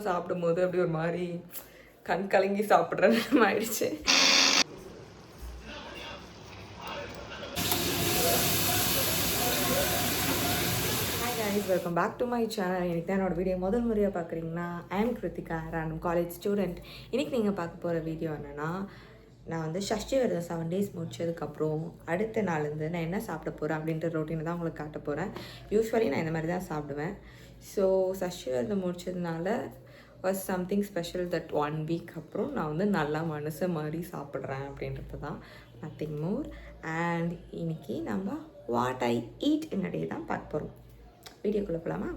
விஷயமும் சாப்பிடும்போது அப்படி ஒரு மாதிரி கண் கலங்கி சாப்பிட்ற நேரம் ஆயிடுச்சு. Welcome back to my channel இன்னைக்கு தான் என்னோட வீடியோ முதல் முறையாக பார்க்குறீங்கன்னா I am Krithika random college student இன்றைக்கி நீங்கள் பார்க்க போகிற வீடியோ என்னென்னா நான் வந்து ஷஷ்டி விரதம் செவன் டேஸ் முடிச்சதுக்கப்புறம் அடுத்த நாள்லேருந்து நான் என்ன சாப்பிட போகிறேன் அப்படின்ற ரொட்டீனை தான் உங்களுக்கு காட்ட போகிறேன் யூஸ்வலி நான் இந்த மாதிரி தான் சாப்பிடுவேன். ஸோ ஷஷ்டி விரதம் முடிச்சதுனால was something special that one week அப்புறம் நான் வந்து நல்லா மனசு மாதிரி சாப்பிட்றேன் அப்படின்றது தான். நத்திங் மோர் அண்ட் இன்னைக்கு நம்ம வாட் ஐ ஈட் என்னடைய தான் பார்க்க போகிறோம் வீடியோக்குள்ளே போகலாமா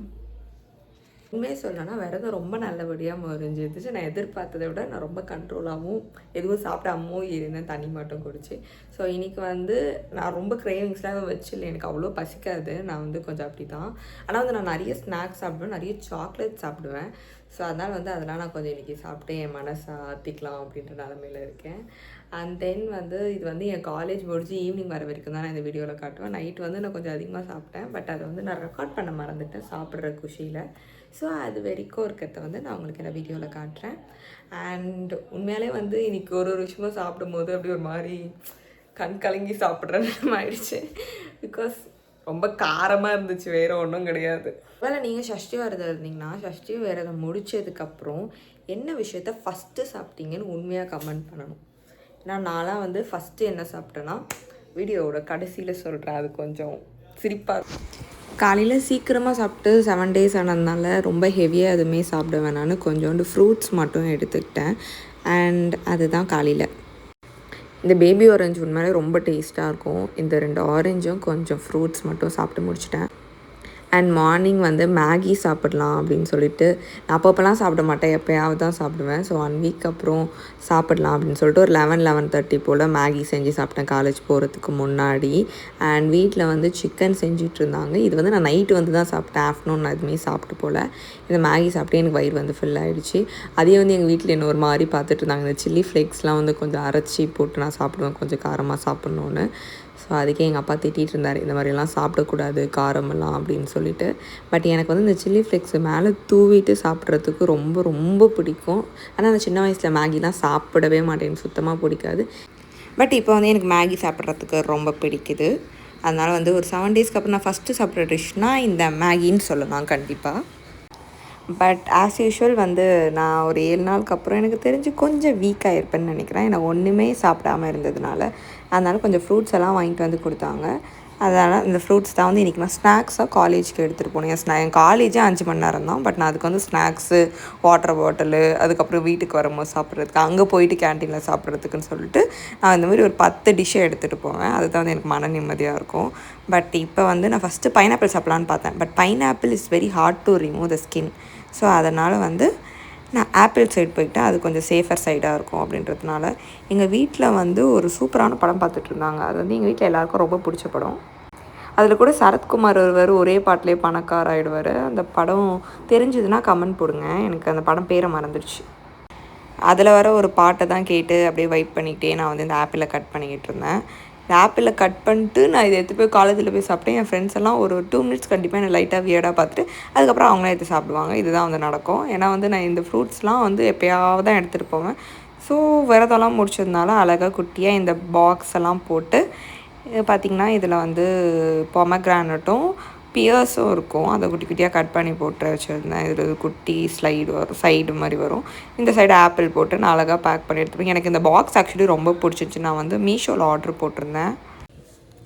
உண்மையை சொல்லணும்னா விரதம் ரொம்ப நல்லபடியாக முறிஞ்சிருந்துச்சு. நான் எதிர்பார்த்ததை விட நான் ரொம்ப கண்ட்ரோலாகவும் எதுவும் சாப்பிடாமவும் இருந்தேன் தண்ணி மட்டும் குடிச்சு. ஸோ இன்றைக்கி வந்து நான் ரொம்ப கிரேவிங்ஸ்லாம் வச்சில்லை. எனக்கு அவ்வளோ பசிக்காது. நான் வந்து கொஞ்சம் அப்படி தான் ஆனால் வந்து நான் நிறைய ஸ்நாக்ஸ் சாப்பிடுவேன். நிறைய சாக்லேட் சாப்பிடுவேன். ஸோ அதனால் வந்து அதெல்லாம் நான் கொஞ்சம் இன்றைக்கி சாப்பிட்டு என் மனசை ஆற்றிக்கலாம் அப்படின்ற நிலமையில இருக்கேன். அண்ட் தென் வந்து இது வந்து என் காலேஜ் முடிஞ்சு ஈவினிங் வர வரைக்கும் தான் நான் இந்த வீடியோவில் காட்டுவேன். நைட் வந்து நான் கொஞ்சம் அதிகமாக சாப்பிட்டேன். பட் அதை வந்து நான் ரெக்கார்ட் பண்ண மறந்துட்டேன் சாப்பிட்ற குஷியில். ஸோ அது வரைக்கும் இருக்கிறத வந்து நான் உங்களுக்கு இந்த வீடியோவில் காட்டுறேன். அண்ட் உண்மையாலே வந்து இன்றைக்கி ஒரு ஒரு விஷயமும் சாப்பிடும்போது அப்படி ஒரு மாதிரி கண் கலங்கி சாப்பிட்ற நேரம் ஆயிடுச்சு. பிகாஸ் ரொம்ப காரமாக இருந்துச்சு வேறு ஒன்றும் கிடையாது. வேலை நீங்கள் சஷ்டி விரதம் இருந்தீங்கன்னா ஷஷ்டி விரதம் முடிச்சதுக்கப்புறம் என்ன விஷயத்த ஃபஸ்ட்டு சாப்பிட்டீங்கன்னு உண்மையாக கமெண்ட் பண்ணணும். ஏன்னா நான்லாம் வந்து ஃபஸ்ட்டு என்ன சாப்பிட்டேன்னா வீடியோவோட கடைசியில் சொல்கிறேன் அது கொஞ்சம் சிரிப்பாக இருக்கும். காலையில் சீக்கிரமாக சாப்பிட்டு செவன் டேஸ் ஆனதுனால ரொம்ப ஹெவியாக எதுவுமே சாப்பிட வேணான்னு கொஞ்சோண்டு ஃப்ரூட்ஸ் மட்டும் எடுத்துக்கிட்டேன். அண்ட் அதுதான் காலையில். இந்த பேபி ஆரஞ்சு உண்மையிலே ரொம்ப டேஸ்ட்டாக இருக்கும். இந்த ரெண்டு ஆரஞ்சும் கொஞ்சம் ஃப்ரூட்ஸ் மட்டும் சாப்பிட்டு முடிச்சிட்டேன். அண்ட் மார்னிங் வந்து மேகி சாப்பிடலாம் அப்படின்னு சொல்லிட்டு நான் அப்பப்போலாம் சாப்பிட மாட்டேன் எப்போயாவது தான் சாப்பிடுவேன். ஸோ ஒன் வீக் அப்புறம் சாப்பிடலாம் அப்படின்னு சொல்லிட்டு ஒரு லெவன் லெவன் தேர்ட்டி போல் மேகி செஞ்சு சாப்பிட்டேன் காலேஜ் போகிறதுக்கு முன்னாடி. அண்ட் வீட்டில் வந்து சிக்கன் செஞ்சுட்டு இருந்தாங்க. இது வந்து நான் நைட்டு வந்து தான் சாப்பிட்டேன். ஆஃப்டர்நூன் நான் எதுவுமே சாப்பிட்டு போல். இந்த மேகி சாப்பிட்டு எனக்கு வயிறு வந்து ஃபில் ஆகிடுச்சு அதே வந்து எங்கள் வீட்டில் என்ன ஒரு மாதிரி பார்த்துட்டு இருந்தாங்க. இந்த சில்லி ஃப்ளேக்ஸ்லாம் வந்து கொஞ்சம் அரைச்சி போட்டு நான் சாப்பிடுவேன். கொஞ்சம் காரமாக சாப்பிட்ணுன்னு ஸோ அதுக்கே எங்கள் அப்பா திட்டிகிட்டு இருந்தார் இந்த மாதிரிலாம் சாப்பிடக்கூடாது காரமெல்லாம் அப்படின்னு சொல்லிட்டு. பட் எனக்கு வந்து இந்த சில்லி ஃப்ளேக்ஸ் மேலே தூவிட்டு சாப்பிட்றதுக்கு ரொம்ப ரொம்ப பிடிக்கும். ஆனால் அந்த சின்ன வயசில் மேகிலாம் சாப்பிடவே மாட்டேன்னு சுத்தமாக பிடிக்காது. பட் இப்போ வந்து எனக்கு மேகி சாப்பிட்றதுக்கு ரொம்ப பிடிக்குது. அதனால் வந்து ஒரு செவன் டேஸ்க்கு அப்புறம் நான் ஃபஸ்ட்டு சாப்பிட்ற டிஷ்னால் இந்த மேகின்னு சொல்லலாம் கண்டிப்பாக பட் ஆஸ் யூஷுவல் வந்து நான் ஒரு ஏழு நாளுக்கு அப்புறம் எனக்கு தெரிஞ்சு கொஞ்சம் வீக்காக இருப்பேன்னு நினைக்கிறேன். எனக்கு ஒன்றுமே சாப்பிடாம இருந்ததுனால. அதனால் கொஞ்சம் ஃப்ரூட்ஸ் எல்லாம் வாங்கிட்டு வந்து கொடுத்தாங்க. அதனால் இந்த ஃப்ரூட்ஸ் தான் வந்து இன்றைக்கி நான் ஸ்நாக்ஸாக காலேஜுக்கு எடுத்துகிட்டு போனேன். என் ஸ்நா என் காலேஜே அஞ்சு மணி நேரம் தான். பட் நான் அதுக்கு வந்து ஸ்நாக்ஸு வாட்டர் பாட்டிலு அதுக்கப்புறம் வீட்டுக்கு வரும்போது சாப்பிட்றதுக்கு அங்கே போயிட்டு கேன்டீனில் சாப்பிட்றதுக்குன்னு சொல்லிட்டு நான் இந்த மாதிரி ஒரு பத்து டிஷ்ஷை எடுத்துகிட்டு போவேன். அதுதான் வந்து எனக்கு மன நிம்மதியாக இருக்கும். பட் இப்போ வந்து நான் ஃபஸ்ட்டு பைனாப்பிள் சாப்பிட்லான்னு பார்த்தேன். But pineapple is very hard to remove the skin so அதனால் வந்து நான் ஆப்பிள் சைடு போயிட்டேன் அது கொஞ்சம் சேஃபர் சைடாக இருக்கும் அப்படின்றதுனால எங்கள் வீட்டில் வந்து ஒரு சூப்பரான படம் பார்த்துட்டு இருந்தாங்க. அது வந்து எங்கள் வீட்டில் எல்லாருக்கும் ரொம்ப பிடிச்ச படம். அதில் கூட சரத்குமார் ஒருவர் ஒரே பாட்டிலே பணக்கார ஆகிடுவார் அந்த படம் தெரிஞ்சதுன்னா கமெண்ட் போடுங்க. எனக்கு அந்த படம் பேரை மறந்துடுச்சு. அதில் வர ஒரு பாட்டை தான் கேட்டு அப்படியே வைப் பண்ணிக்கிட்டே நான் வந்து இந்த ஆப்பிளை கட் பண்ணிக்கிட்டு இருந்தேன். இந்த ஆப்பிளை கட் பண்ணிட்டு நான் இதை எடுத்து போய் காலேஜில் போய் சாப்பிட்டேன். என் ஃப்ரெண்ட்ஸ் எல்லாம் ஒரு டூ மினிட்ஸ் கண்டிப்பாக என்னை லைட்டாக வியர்டாக பார்த்துட்டு அதுக்கப்புறம் அவங்களே எடுத்து சாப்பிடுவாங்க. இதுதான் வந்து நடக்கும். ஏன்னா வந்து நான் இந்த ஃப்ரூட்ஸ்லாம் வந்து எப்போயாவது தான் எடுத்துகிட்டு போவேன். ஸோ விரதம்லாம் முடிச்சதுனால அழகாக குட்டியாக இந்த பாக்ஸ் எல்லாம் போட்டு பார்த்திங்கன்னா இதில் வந்து பொமக்ரானட்டும் பியர்ஸும் இருக்கும். அதை குட்டி குட்டியாக கட் பண்ணி போட்டு வச்சுருந்தேன். இதில் ஒரு குட்டி ஸ்லைடு வரும் சைடு மாதிரி வரும். இந்த சைடு ஆப்பிள் போட்டு நான் அழகாக பேக் பண்ணி எடுத்துப்பேன். எனக்கு இந்த பாக்ஸ் ஆக்சுவலி ரொம்ப பிடிச்சிச்சு நான் வந்து மீஷோவில் ஆர்டர் போட்டிருந்தேன்.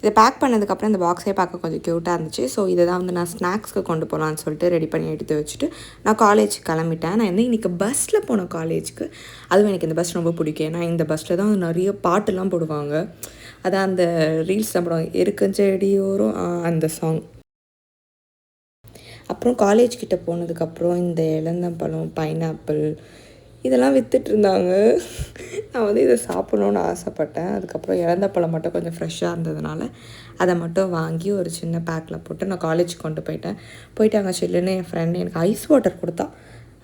இதை பேக் பண்ணதுக்கப்புறம் இந்த பாக்ஸே பார்க்க கொஞ்சம் க்யூட்டாக இருந்துச்சு. ஸோ இதை தான் வந்து நான் ஸ்நாக்ஸ்க்கு கொண்டு போகலான்னு சொல்லிட்டு ரெடி பண்ணி எடுத்து வச்சுட்டு நான் காலேஜ் கிளம்பிட்டேன். நான் வந்து இன்றைக்கி பஸ்ஸில் போனேன் காலேஜுக்கு அதுவும் எனக்கு இந்த பஸ் ரொம்ப பிடிக்கும். ஏன்னா இந்த பஸ்ஸில் தான் நிறைய பாட்டுலாம் போடுவாங்க. அதான் அந்த ரீல்ஸ் நம்ம போடுவாங்க. எருக்கஞ்செடியோரும் அந்த சாங் அப்புறம் காலேஜ் கிட்டே போனதுக்கப்புறம் இந்த இளந்தம்பழம் பைனாப்பிள் இதெல்லாம் விற்றுட்ருந்தாங்க இருந்தாங்க. நான் வந்து இதை சாப்பிடணுன்னு ஆசைப்பட்டேன். அதுக்கப்புறம் இழந்த பழம் மட்டும் கொஞ்சம் ஃப்ரெஷ்ஷாக இருந்ததுனால அதை மட்டும் வாங்கி ஒரு சின்ன பேக்கில் போட்டு நான் காலேஜ் கொண்டு போயிட்டேன். போயிட்டு அங்கே சில்லுன்னு என் ஃப்ரெண்டு எனக்கு ஐஸ் வாட்டர் கொடுத்தா.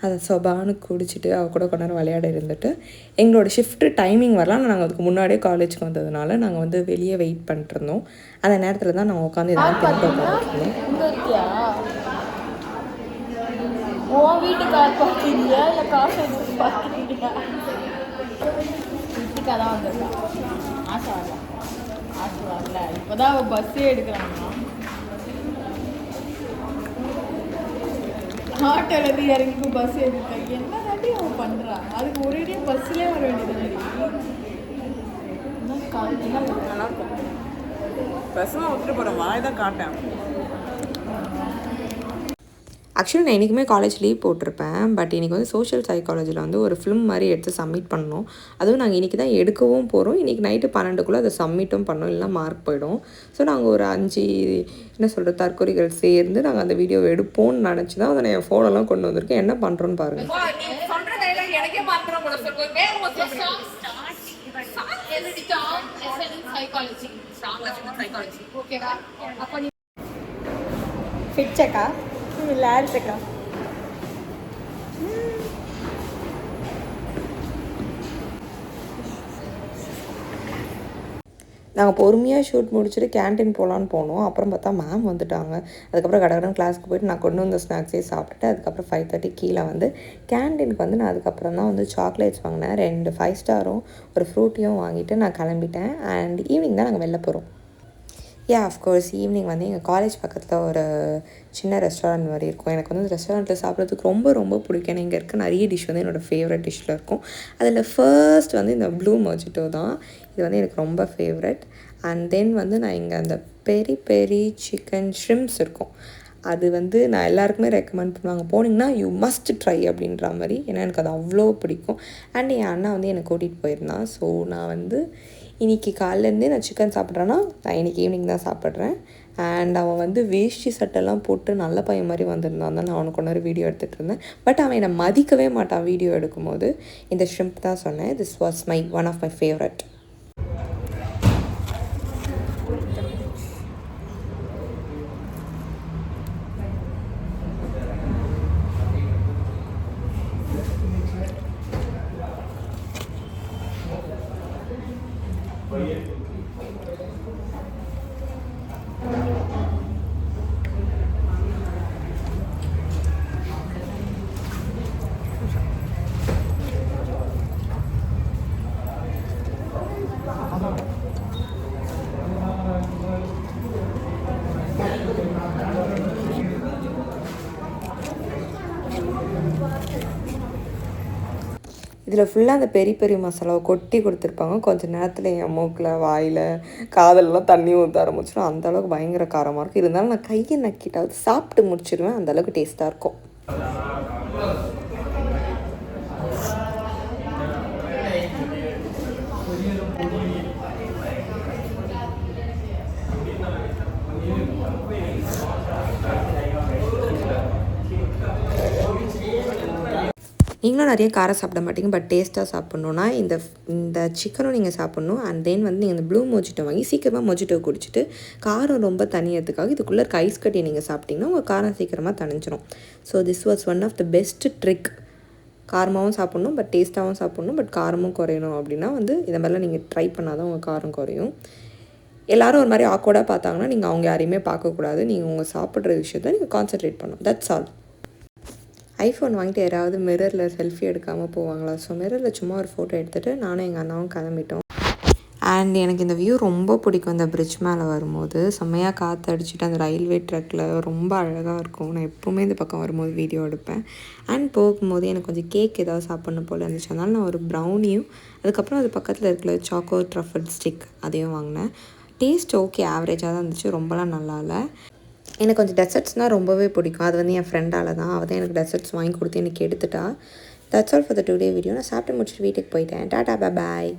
அதை சொபான்னு குடிச்சிட்டு அவ கூட கொஞ்ச நேரம் விளையாட இருந்துட்டு எங்களோட ஷிஃப்ட்டு டைமிங் வரலாம் நாங்கள் அதுக்கு முன்னாடியே காலேஜுக்கு வந்ததுனால நாங்கள் வந்து வெளியே வெயிட் பண்ணிட்டு இருந்தோம். அந்த நேரத்தில் தான் நாங்கள் உட்காந்து இதெல்லாம் திரும்ப உட்காந்துருந்தோம் உன் வீட்டு கார் பார்க்குறீங்களா இல்லை காசு எடுத்து பார்க்குறீங்களா வீட்டுக்காக தான் வந்திருக்கான் ஆசை வரல ஆசை வரல இப்போதான் அவள் பஸ்ஸே எடுக்கிறாங்க ஆட்டோலேருந்து இறங்கி பஸ் எடுக்க என்ன தாண்டி அவன் பண்ணுறான் அதுக்கு ஒரேடியே பஸ்ஸிலே வர வேண்டியது என்ன கால் என்ன நல்லா விட்டுட்டு போகிறேன் வாய் தான் காட்டேன். ஆக்சுவலி நான் இன்றைக்குமே காலேஜ் லீவ் போட்டிருப்பேன். பட் இன்றைக்கி வந்து சோஷியல் சைக்காலஜியில் வந்து ஒரு ஃபிலிம் மாதிரி எடுத்து சப்மிட் பண்ணணும். அதுவும் நாங்கள் இன்றைக்கி தான் எடுக்கவும் போகிறோம் இன்றைக்கி நைட்டு பன்னெண்டுக்குள்ளே அதை சப்மிட்டும் பண்ணோம். இல்லைனா மார்க் போயிடும். ஸோ நாங்கள் ஒரு அஞ்சு என்ன சொல்கிறது தற்கொலைகள் சேர்ந்து நாங்கள் அந்த வீடியோ எடுப்போம்னு நினச்சி தான் அதை நான் என் ஃபோனெல்லாம் கொண்டு வந்திருக்கேன். என்ன பண்ணுறோன்னு பாருங்கள் ஃபிட் செக்கா இல்லை நாங்கள் பொறுமையாக ஷூட் முடிச்சுட்டு கேண்டீன் போகலான்னு போனோம். அப்புறம் பார்த்தா மேம் வந்துட்டாங்க. அதுக்கப்புறம் கடகடன் கிளாஸ்க்கு போயிட்டு நான் கொண்டு வந்த ஸ்நாக்ஸே சாப்பிட்டுட்டு அதுக்கப்புறம் ஃபைவ் தேர்ட்டி கீழே வந்து கேண்டீனுக்கு வந்து நான் அதுக்கப்புறம் தான் வந்து சாக்லேட்ஸ் வாங்கினேன். ரெண்டு ஃபைவ் ஸ்டாரும் ஒரு ஃப்ரூட்டியும் வாங்கிட்டு நான் கிளம்பிட்டேன். அண்ட் ஈவினிங் தான் நாங்கள் வெளில போகிறோம் யா அஃப்கோர்ஸ் ஈவினிங் வந்து எங்கள் காலேஜ் பக்கத்தில் ஒரு சின்ன ரெஸ்டாரண்ட் மாதிரி இருக்கும். எனக்கு வந்து அந்த ரெஸ்டாரண்ட்டில் சாப்பிட்றதுக்கு ரொம்ப ரொம்ப பிடிக்கும். ஏன்னா இங்கே இருக்க நிறைய டிஷ் வந்து என்னோடய ஃபேவரட் டிஷ்ஷில் இருக்கும். அதில் ஃபர்ஸ்ட் வந்து இந்த ப்ளூ மொஜிட்டோ தான். இது வந்து எனக்கு ரொம்ப ஃபேவரட் அண்ட் தென் வந்து நான் இங்கே அந்த பெரி பெரி சிக்கன் ஷ்ரிம்ஸ் இருக்கும். அது வந்து நான் எல்லாருக்குமே ரெக்கமெண்ட் பண்ணுவாங்க. போனீங்கன்னா யூ மஸ்ட் ட்ரை அப்படின்ற மாதிரி. ஏன்னா எனக்கு அது அவ்வளோ பிடிக்கும். அண்ட் என் அண்ணா வந்து என்னை கூட்டிகிட்டு போயிருந்தான். ஸோ நான் வந்து இன்றைக்கி காலையிலேருந்தே நான் சிக்கன் சாப்பிட்றேன்னா நான் இன்றைக்கி ஈவினிங் தான் சாப்பிட்றேன். அண்ட் அவன் வந்து வேஷ்டி சட்டெல்லாம் போட்டு நல்ல பையன் மாதிரி வந்திருந்தான். தான் நான் அவனுக்கு ஒன்று வீடியோ எடுத்துகிட்டு இருந்தேன். பட் அவன் என்னை மதிக்கவே மாட்டான் வீடியோ எடுக்கும்போது. இந்த ஷ்ரிம்ப் தான் சொன்னேன். This was my one of my favourite இதில் ஃபுல்லாக அந்த பெரிய பெரிய மசாலாவை கொட்டி கொடுத்துருப்பாங்க. கொஞ்சம் நேரத்தில் என் மூக்கில் வாயில் காதலெலாம் தண்ணி ஊற்ற ஆரம்பிச்சிடும். அந்தளவுக்கு பயங்கர காரமாக இருக்கும். இருந்தாலும் நான் கையை நக்கிட்டாவது சாப்பிட்டு முடிச்சிடுவேன் அந்தளவுக்கு டேஸ்ட்டாக இருக்கும். நீங்களும் நிறைய காரம் சாப்பிட மாட்டீங்க பட் டேஸ்ட்டாக சாப்பிட்ணுன்னா இந்த இந்த சிக்கனும் நீங்கள் சாப்பிட்ணும். அண்ட் தென் வந்து நீங்கள் இந்த ப்ளூ மொஜிட்டோ வாங்கி சீக்கிரமாக மொஜிட்டோ குடிச்சிட்டு காரம் ரொம்ப தனியறதுக்காக இதுக்குள்ளே இருக்க ஐஸ் கட்டியை நீங்கள் சாப்பிட்டீங்கன்னா உங்கள் காரம் சீக்கிரமாக தனிஞ்சிரும் so this was one of the best trick காரமாகவும் சாப்பிட்ணும் பட் டேஸ்ட்டாகவும் சாப்பிட்ணும் பட் காரமும் குறையணும் அப்படின்னா வந்து இதை மாதிரிலாம் நீங்கள் ட்ரை பண்ணால் தான் உங்கள் காரம் குறையும். எல்லாரும் ஒரு மாதிரி ஆக்கோடாக பார்த்தாங்கன்னா நீங்கள் அவங்க யாரையுமே பார்க்கக்கூடாது. நீங்கள் உங்கள் சாப்பிட்ற விஷயத்த நீங்கள் கான்சென்ட்ரேட் பண்ணணும். தட்ஸ் ஆல் ஐஃபோன் வாங்கிட்டு யாராவது மிரரில் செல்ஃபி எடுக்காமல் போவாங்களா? ஸோ மிரரில் சும்மா ஒரு ஃபோட்டோ எடுத்துகிட்டு நானும் எங்கள் அண்ணாவும் கிளம்பிட்டோம். அண்ட் எனக்கு இந்த வியூ ரொம்ப பிடிக்கும். இந்த பிரிட்ஜ் மேலே வரும்போது செம்மையாக காற்று அடிச்சுட்டு அந்த ரயில்வே ட்ரக்கில் ரொம்ப அழகாக இருக்கும். நான் எப்போவுமே இந்த பக்கம் வரும்போது வீடியோ எடுப்பேன். அண்ட் போகும்போது எனக்கு கொஞ்சம் கேக் ஏதாவது சாப்பிட்ணும் போல் இருந்துச்சு. அதனால் நான் ஒரு ப்ரௌனியும் அதுக்கப்புறம் அது பக்கத்தில் இருக்கிற சாக்கோ ட்ரஃபல் ஸ்டிக் அதையும் வாங்கினேன். டேஸ்ட் ஓகே ஆவரேஜாக தான் இருந்துச்சு. ரொம்பலாம் நல்லா இல்லை. எனக்கு கொஞ்சம் டெசர்ட்ஸ்னால் ரொம்பவே பிடிக்கும். அது வந்து என் ஃப்ரெண்டால் தான் அவள் தான் எனக்கு டெசர்ட்ஸ் வாங்கி கொடுத்து எனக்கு எடுத்துட்டா. That's all for the today video நான் சாப்பிட்டு முடிச்சுட்டு வீட்டுக்கு போயிட்டேன். டாடா பாய்